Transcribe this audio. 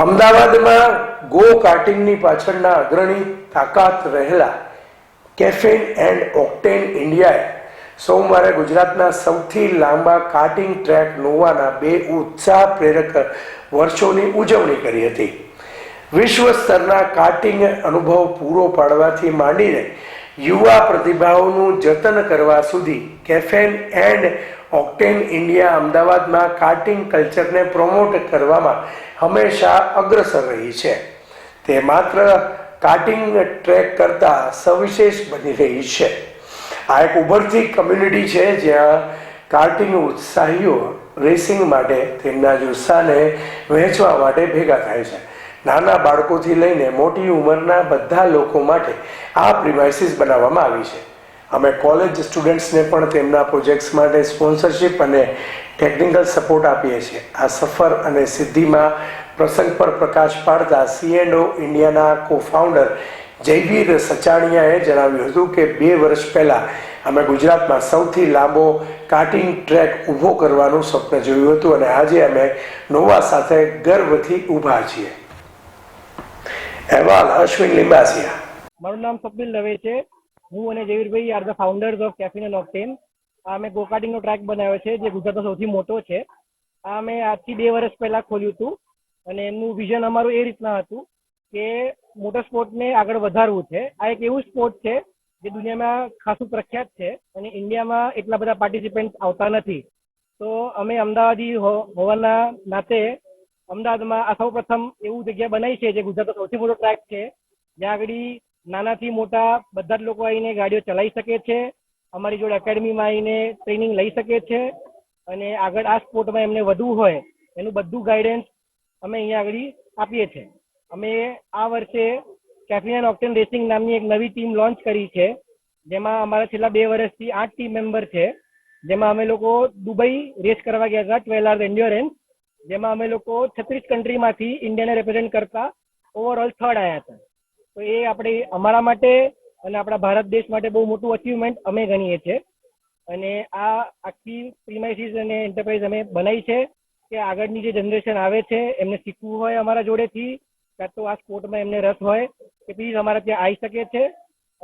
અમદાવાદમાં ગો કાર્ટિંગની પાછળના અગ્રણી તાકાત રહેલા કેફેન એન્ડ ઓક્ટેન ઇન્ડિયાએ સોમવારે ગુજરાતના સૌથી લાંબા કાર્ટિંગ ટ્રેક નોવાના બે ઉત્સાહ પ્રેરક વર્ષોની ઉજવણી કરી હતી. વિશ્વ સ્તરના કાર્ટિંગ અનુભવ પૂરો પાડવાથી માંડીને યુવા પ્રતિભાઓનું જતન કરવા સુધી કેફેન એન્ડ ઓક્ટેન ઇન્ડિયા અમદાવાદમાં કાર્ટિંગ કલ્ચરને પ્રમોટ કરવામાં હંમેશા અગ્રસર રહી છે. તે માત્ર કાર્ટિંગ ટ્રેક કરતાં સવિશેષ બની રહી છે. આ એક ઉભરતી કમ્યુનિટી છે જ્યાં કાર્ટિંગ ઉત્સાહીઓ રેસિંગ માટે તેમના જ ઉત્સાહને વહેંચવા માટે ભેગા થાય છે. નાના બાળકોથી લઈને મોટી ઉંમરના બધા લોકો માટે આ પ્રિમાઇસીસ બનાવવામાં આવી છે. અમે કોલેજ સ્ટુડન્ટ્સને પણ તેમના પ્રોજેક્ટ્સ માટે સ્પોન્સરશિપ અને ટેકનિકલ સપોર્ટ આપીએ છીએ. આ સફર અને સિદ્ધિમાં પ્રસંગ પર પ્રકાશ પાડતા સીએનઓ ઇન્ડિયાના કો ફાઉન્ડર જયવીર સચાણિયાએ જણાવ્યું હતું કે બે વર્ષ પહેલાં અમે ગુજરાતમાં સૌથી લાંબો કાર્ટિંગ ટ્રેક ઊભો કરવાનું સ્વપ્ન જોયું હતું અને આજે અમે નોવા સાથે ગર્વથી ઊભા છીએ. અહેવાલ અશ્વિન લિંબાસિયા મારું નામ કપિલ દવે છે. હું અને Jayvirbhai are the founders of Caffeine and Octane અમે ગોકાર્ટિંગનો ટ્રેક બનાવ્યો છે, જે ગુજરાતનો સૌથી મોટો છે. આ અમે આજથી બે વર્ષ પહેલા ખોલ્યું હતું અને એમનું વિઝન અમારું એ રીતના હતું કે મોટર સ્પોર્ટને આગળ વધારવું છે. આ એક એવું સ્પોર્ટ છે જે દુનિયામાં ખાસું પ્રખ્યાત છે અને ઇન્ડિયામાં એટલા બધા પાર્ટિસિપન્ટ આવતા નથી. તો અમે અમદાવાદી હોવાના નાતે અમદાવાદમાં આ સૌ પ્રથમ એવું જગ્યા બનાવી છે જે ગુજરાતનો સૌથી મોટો ટ્રેક છે. જ્યાં આગળ નાનાથી મોટા બધા જ લોકો આવીને ગાડીઓ ચલાવી શકે છે. અમારી જોડે એકેડમીમાં આવીને ટ્રેનિંગ લઈ શકે છે. અને આગળ આ સ્પોર્ટમાં એમને વધવું હોય એનું બધું ગાઈડન્સ અમે અહીંયા આગળ આપીએ છીએ. અમે આ વર્ષે કેફિન એન્ડ ઓક્ટેન રેસિંગ નામની એક નવી ટીમ લોન્ચ કરી છે. જેમાં અમારા છેલ્લા બે વર્ષથી આઠ ટીમ મેમ્બર છે. જેમાં અમે લોકો દુબઈ રેસ કરવા ગયા હતા, ટ્વેલ આર્સ એન્ડ્યોરન્સ જેમાં અમે લોકો છત્રીસ કન્ટ્રીમાંથી ઇન્ડિયાને રિપ્રેઝેન્ટ કરતા ઓવરઓલ થર્ડ આવ્યા હતા. તો એ આપણે અમારા માટે અને આપણા ભારત દેશ માટે બહુ મોટું અચીવમેન્ટ અમે ગણીએ છીએ. અને આ આખી પ્રિમાઇસીસ અને એન્ટરપ્રાઇઝ અમે બનાવી છે કે આગળની જે જનરેશન આવે છે, એમને શીખવું હોય અમારા જોડેથી, કાં તો આ સ્પોર્ટમાં એમને રસ હોય, કે પ્લીઝ અમારા ત્યાં આવી શકે છે.